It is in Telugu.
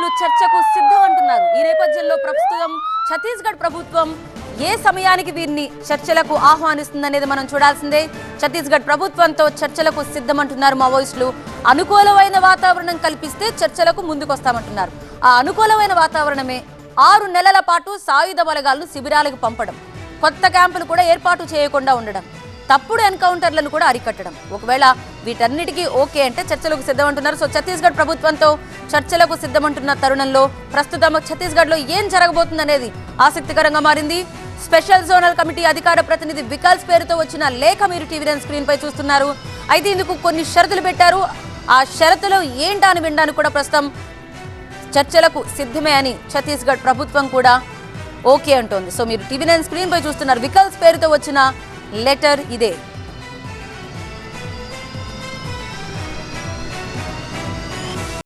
మావోయిస్టులు చర్చకు సిద్ధం అంటున్నారు ఈ నేపథ్యంలో ప్రస్తుతం ఛత్తీస్గఢ్ ప్రభుత్వం ఏ సమయానికి వీరిని చర్చలకు ఆహ్వానిస్తుందనేది మనం చూడాల్సిందే. ఛత్తీస్గఢ్ ప్రభుత్వంతో చర్చలకు సిద్ధమంటున్నారు మావోయిస్టులు. అనుకూలమైన వాతావరణం కల్పిస్తే చర్చలకు ముందుకొస్తామంటున్నారు. ఆ అనుకూలమైన వాతావరణమే ఆరు నెలల పాటు సాయుధ బలగాలను శిబిరాలకు పంపడం కొత్త క్యాంపులు కూడా ఏర్పాటు చేయకుండా ఉండడం తప్పుడు ఎన్కౌంటర్లను కూడా అరికట్టడం. ఒకవేళ వీటన్నిటికీ ఓకే అంటే చర్చలకు సిద్ధమంటున్నారు. సో ఛత్తీస్గఢ్ ప్రభుత్వంతో చర్చలకు సిద్ధమంటున్న తరుణంలో ప్రస్తుతం ఛత్తీస్గఢ్లో ఏం జరగబోతుందనేది ఆసక్తికరంగా మారింది. స్పెషల్ జోనల్ కమిటీ అధికార ప్రతినిధి వికల్స్ పేరుతో వచ్చిన లేఖ మీరు టీవీ నైన్ స్క్రీన్ పై చూస్తున్నారు. అయితే ఇందుకు కొన్ని షరతులు పెట్టారు. ఆ షరతులు ఏంటా అని వినడానికి కూడా ప్రస్తుతం చర్చలకు సిద్ధమే అని ఛత్తీస్గఢ్ ప్రభుత్వం కూడా ఓకే అంటోంది. సో మీరు టీవీ నైన్ స్క్రీన్ పై చూస్తున్నారు. వికల్స్ పేరుతో వచ్చిన లెటర్ ఇదే.